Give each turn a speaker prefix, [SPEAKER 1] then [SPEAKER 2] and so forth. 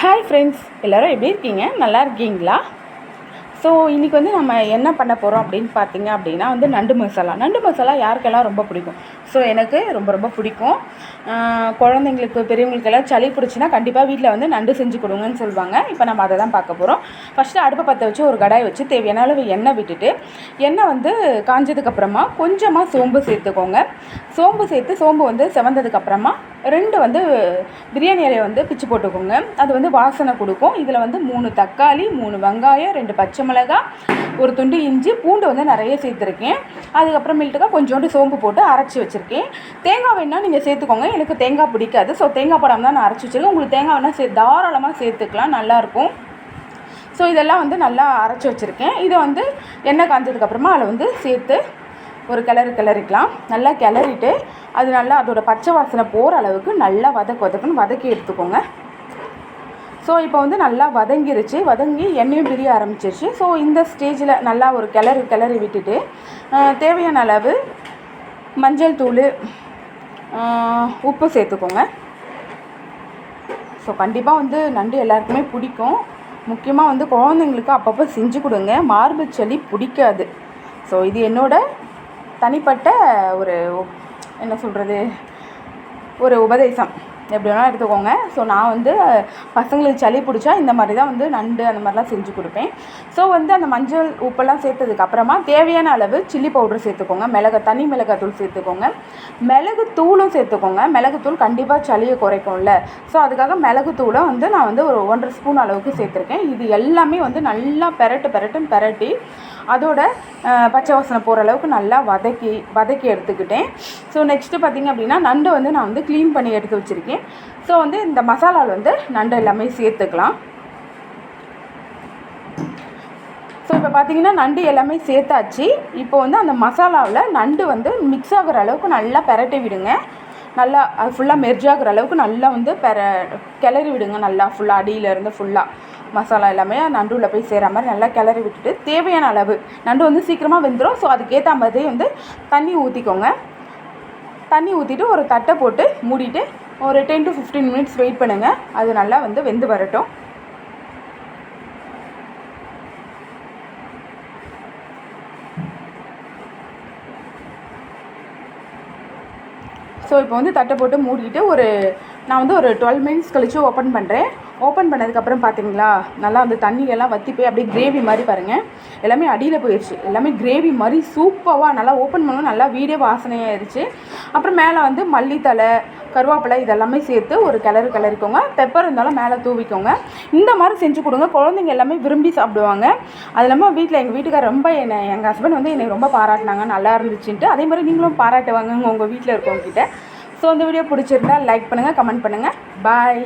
[SPEAKER 1] hi friends எல்லோரும் எப்படி இருக்கீங்க நல்லா இருக்கீங்களா ஸோ இன்றைக்கி வந்து நம்ம என்ன பண்ண போகிறோம் அப்படின்னு பார்த்தீங்க அப்படின்னா வந்து நண்டு மசாலா நண்டு மசாலா யாருக்கெல்லாம் ரொம்ப பிடிக்கும் ஸோ எனக்கு ரொம்ப ரொம்ப பிடிக்கும் குழந்தைங்களுக்கு பெரியவங்களுக்கெல்லாம் சளி பிடிச்சின்னா கண்டிப்பாக வீட்டில் வந்து நண்டு செஞ்சு கொடுங்கன்னு சொல்லுவாங்க இப்போ நம்ம அதை தான் பார்க்க போகிறோம் ஃபஸ்ட்டு அடுப்பை பற்ற வச்சு ஒரு கடாய் வச்சு தேவையான அளவு எண்ணெய் விட்டுட்டு எண்ணெய் வந்து காஞ்சதுக்கப்புறமா கொஞ்சமாக சோம்பு சேர்த்துக்கோங்க சோம்பு சேர்த்து சோம்பு வந்து செவந்ததுக்கப்புறமா ரெண்டு வந்து பிரியாணி இலையை வந்து பிச்சு போட்டுக்கோங்க அது வந்து வாசனை கொடுக்கும் இதில் வந்து மூணு தக்காளி மூணு வெங்காயம் ரெண்டு பச்சை மிளகா ஒரு துண்டு இஞ்சி பூண்டு வந்து நிறைய சேர்த்துருக்கேன் அதுக்கப்புறமேட்டுக்காக கொஞ்சோண்டு சோம்பு போட்டு அரைச்சி வச்சுருக்கேன் தேங்காய் வேணால் நீங்கள் சேர்த்துக்கோங்க எனக்கு தேங்காய் பிடிக்காது ஸோ தேங்காய் படம் தான் நான் அரைச்சி வச்சுருக்கேன் உங்களுக்கு தேங்காய் வேணால் சே தாராளமாக சேர்த்துக்கலாம் நல்லாயிருக்கும் ஸோ இதெல்லாம் வந்து நல்லா அரைச்சி வச்சுருக்கேன் இதை வந்து எண்ணெய் காய்ஞ்சதுக்கப்புறமா அதில் வந்து சேர்த்து ஒரு கிளறு கிளறிக்கலாம் நல்லா கிளறிட்டு அது நல்லா அதோட பச்சை வாசனை போகிற அளவுக்கு நல்லா வதக்கு வதக்குன்னு வதக்கி எடுத்துக்கோங்க ஸோ இப்போ வந்து நல்லா வதங்கிருச்சு வதங்கி எண்ணெயும் பிரிய ஆரம்பிச்சிருச்சு ஸோ இந்த ஸ்டேஜில் நல்லா ஒரு கிளறு கிளறி விட்டுட்டு தேவையான அளவு மஞ்சள் தூள் உப்பு சேர்த்துக்கோங்க ஸோ கண்டிப்பாக வந்து நண்டு எல்லாருக்குமே பிடிக்கும் முக்கியமாக வந்து குழந்தைங்களுக்கு அப்பப்போ செஞ்சு கொடுங்க மார்பு செளி பிடிக்காது ஸோ இது என்னோடய தனிப்பட்ட ஒரு என்ன சொல்கிறது ஒரு உபதேசம் எப்படி வேணாலும் எடுத்துக்கோங்க ஸோ நான் வந்து பசங்களுக்கு சளி பிடிச்சா இந்த மாதிரி தான் வந்து நண்டு அந்த மாதிரிலாம் செஞ்சு கொடுப்பேன் ஸோ வந்து அந்த மஞ்சள் உப்பெல்லாம் சேர்த்ததுக்கப்புறமா தேவையான அளவு சில்லி பவுடர் சேர்த்துக்கோங்க மிளகு தனி மிளகாத்தூள் சேர்த்துக்கோங்க மிளகு தூளும் சேர்த்துக்கோங்க மிளகுத்தூள் கண்டிப்பாக சளியை குறைக்கும்ல ஸோ அதுக்காக மிளகுத்தூளை வந்து நான் வந்து ஒரு ஒன்றரை ஸ்பூன் அளவுக்கு சேர்த்துருக்கேன் இது எல்லாமே வந்து நல்லா பெரட்டு பெரட்டுன்னு பெரட்டி அதோட பச்சை வாசனை போகிற அளவுக்கு நல்லா வதக்கி வதக்கி எடுத்துக்கிட்டேன் ஸோ நெக்ஸ்ட்டு பார்த்திங்க அப்படின்னா நண்டை வந்து நான் வந்து க்ளீன் பண்ணி எடுத்து வச்சுருக்கேன் ஸோ வந்து இந்த மசாலாவில் வந்து நண்டு எல்லாமே சேர்த்துக்கலாம் ஸோ இப்போ பார்த்தீங்கன்னா நண்டு எல்லாமே சேர்த்தாச்சு இப்போ வந்து அந்த மசாலாவில் நண்டு வந்து மிக்ஸ் ஆகிற அளவுக்கு நல்லா பெரட்டி விடுங்க நல்லா அது ஃபுல்லாக மெர்ஜ் ஆகிற அளவுக்கு நல்லா வந்து பெற கிளறி விடுங்க நல்லா ஃபுல்லாக அடியிலேருந்து ஃபுல்லாக மசாலா எல்லாமே நண்டுள்ள போய் சேர மாதிரி நல்லா கிளறி விட்டுட்டு தேவையான அளவு நண்டு வந்து சீக்கிரமாக வெந்துடும் ஸோ அதுக்கேற்ற மாதிரி வந்து தண்ணி ஊற்றிக்கோங்க தண்ணி ஊற்றிட்டு ஒரு தட்டை போட்டு மூடிட்டு ஒரு ten to fifteen minutes wait பண்ணுங்கள் அது நல்லா வந்து வெந்து வரட்டும் ஸோ இப்போ வந்து தட்டை போட்டு மூடிட்டு ஒரு நான் வந்து ஒரு டுவெல் மினிட்ஸ் கழித்து ஓப்பன் பண்ணுறேன் ஓப்பன் பண்ணதுக்கப்புறம் பார்த்தீங்களா நல்லா அந்த தண்ணியெல்லாம் வற்றி போய் அப்படியே கிரேவி மாதிரி பாருங்கள் எல்லாமே அடியில் போயிடுச்சு எல்லாமே கிரேவி மாதிரி சூப்பராக நல்லா ஓப்பன் பண்ணணும் நல்லா வீடே வாசனையாக ஆயிடுச்சு அப்புறம் மேலே வந்து மல்லித்தலை கருவேப்பிலை இதெல்லாமே சேர்த்து ஒரு கிளறு கிளறிக்கோங்க பெப்பர் இருந்தாலும் மேலே தூவிக்கோங்க இந்த மாதிரி செஞ்சு கொடுங்க குழந்தைங்க எல்லாமே விரும்பி சாப்பிடுவாங்க அது இல்லாமல் வீட்டில் எங்கள் வீட்டுக்கார் ரொம்ப என்னை எங்கள் ஹஸ்பண்ட் வந்து என்னை ரொம்ப பாராட்டினாங்க நல்லா இருந்துச்சுன்ட்டு அதே மாதிரி நீங்களும் பாராட்டுவாங்க உங்கள் வீட்டில் இருக்கவங்க கிட்டே ஸோ அந்த வீடியோ பிடிச்சிருந்தா லைக் பண்ணுங்கள் கமெண்ட் பண்ணுங்கள் பாய்